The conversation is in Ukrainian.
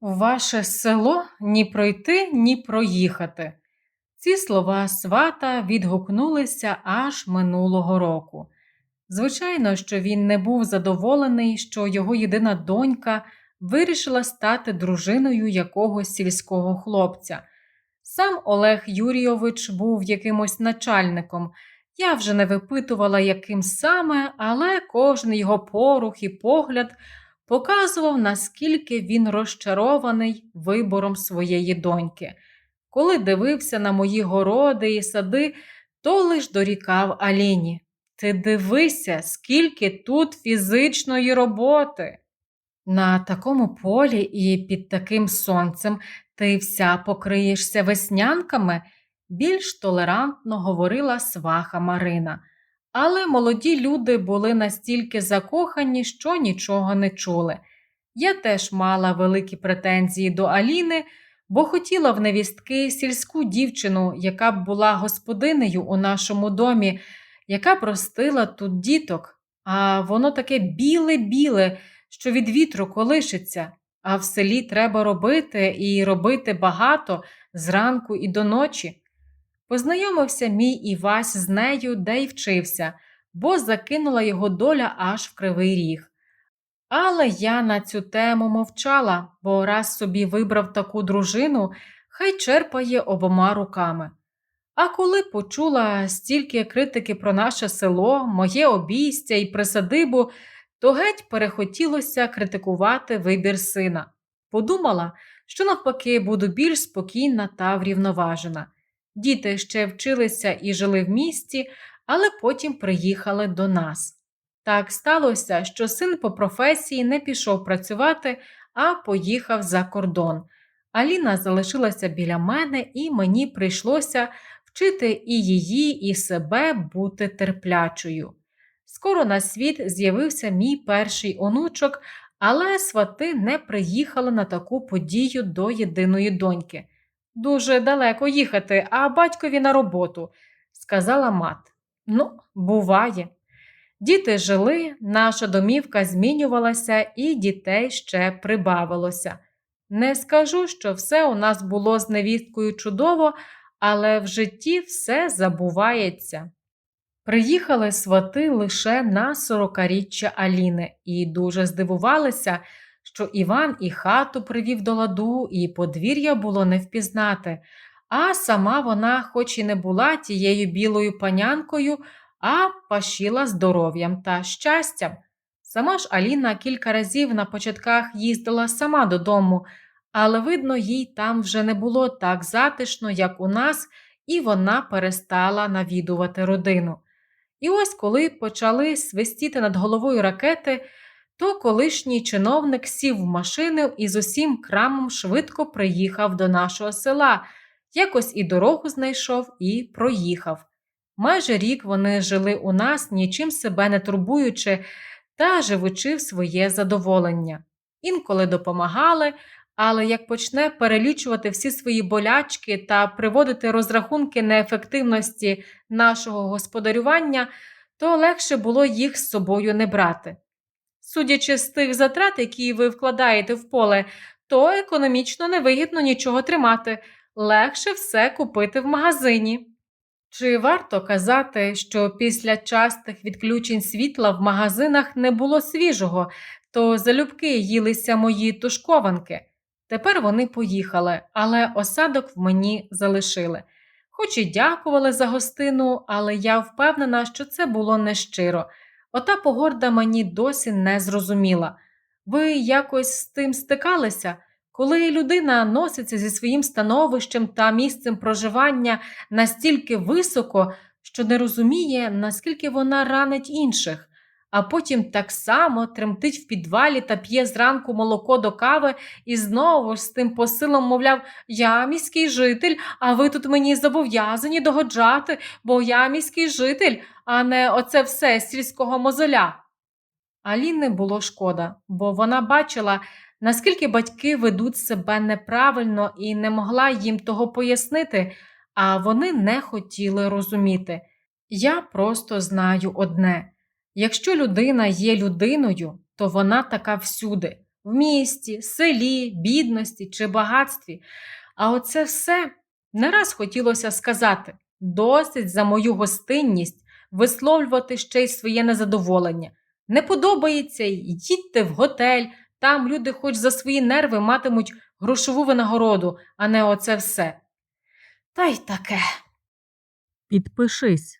Ваше село ні пройти, ні проїхати. Ці слова свата відгукнулися аж минулого року. Звичайно, що він не був задоволений, що його єдина донька вирішила стати дружиною якогось сільського хлопця. Сам Олег Юрійович був якимось начальником. Я вже не випитувала, яким саме, але кожен його порух і погляд показував, наскільки він розчарований вибором своєї доньки. Коли дивився на мої городи і сади, то лиш дорікав Аліні. Ти дивися, скільки тут фізичної роботи. На такому полі і під таким сонцем ти вся покриєшся веснянками, більш толерантно говорила сваха Марина. Але молоді люди були настільки закохані, що нічого не чули. Я теж мала великі претензії до Аліни, бо хотіла в невістки сільську дівчину, яка б була господинею у нашому домі, яка простила тут діток, а воно таке біле-біле, що від вітру колишиться, а в селі треба робити і робити багато зранку і до ночі. Познайомився мій Івась з нею, де й вчився, бо закинула його доля аж в кривий ріг. Але я на цю тему мовчала, бо раз собі вибрав таку дружину, хай черпає обома руками. А коли почула стільки критики про наше село, моє обійстя і присадибу, то геть перехотілося критикувати вибір сина. Подумала, що навпаки буду більш спокійна та врівноважена. Діти ще вчилися і жили в місті, але потім приїхали до нас. Так сталося, що син по професії не пішов працювати, а поїхав за кордон. Аліна залишилася біля мене, і мені прийшлося вчити і її, і себе бути терплячою. Скоро на світ з'явився мій перший онучок, але свати не приїхали на таку подію до єдиної доньки. Дуже далеко їхати, а батькові на роботу, сказала мат. Ну, буває. Діти жили, наша домівка змінювалася, і дітей ще прибавилося. Не скажу, що все у нас було з невісткою чудово, але в житті все забувається. Приїхали свати лише на сорокаріччя Аліни і дуже здивувалися, що Іван і хату привів до ладу, і подвір'я було не впізнати, а сама вона, хоч і не була тією білою панянкою, а пашіла здоров'ям та щастям. Сама ж Аліна кілька разів на початках їздила сама додому, але, видно, їй там вже не було так затишно, як у нас, і вона перестала навідувати родину. І ось коли почали свистіти над головою ракети, то колишній чиновник сів в машину і з усім крамом швидко приїхав до нашого села, якось і дорогу знайшов і проїхав. Майже рік вони жили у нас, нічим себе не турбуючи та живучи в своє задоволення. Інколи допомагали, але як почне перелічувати всі свої болячки та приводити розрахунки неефективності нашого господарювання, то легше було їх з собою не брати. Судячи з тих затрат, які ви вкладаєте в поле, то економічно невигідно нічого тримати, легше все купити в магазині. Чи варто казати, що після частих відключень світла в магазинах не було свіжого, то залюбки їлися мої тушкованки? Тепер вони поїхали, але осадок в мені залишили. Хоч і дякували за гостину, але я впевнена, що це було нещиро. Ота погорда мені досі не зрозуміла. Ви якось з тим стикалися? Коли людина носиться зі своїм становищем та місцем проживання настільки високо, що не розуміє, наскільки вона ранить інших, а потім так само тремтить в підвалі та п'є зранку молоко до кави і знову ж з тим посилом, мовляв, я міський житель, а ви тут мені зобов'язані догоджати, бо я міський житель, а не оце все сільського мозоля. Аліни було шкода, бо вона бачила, наскільки батьки ведуть себе неправильно і не могла їм того пояснити, а вони не хотіли розуміти. Я просто знаю одне. Якщо людина є людиною, то вона така всюди. в місті, селі, бідності чи багатстві. А оце все не раз хотілося сказати досить за мою гостинність висловлювати ще й своє незадоволення. Не подобається, їдьте в готель, там люди хоч за свої нерви матимуть грошову винагороду, а не оце все. Та й таке. Підпишись.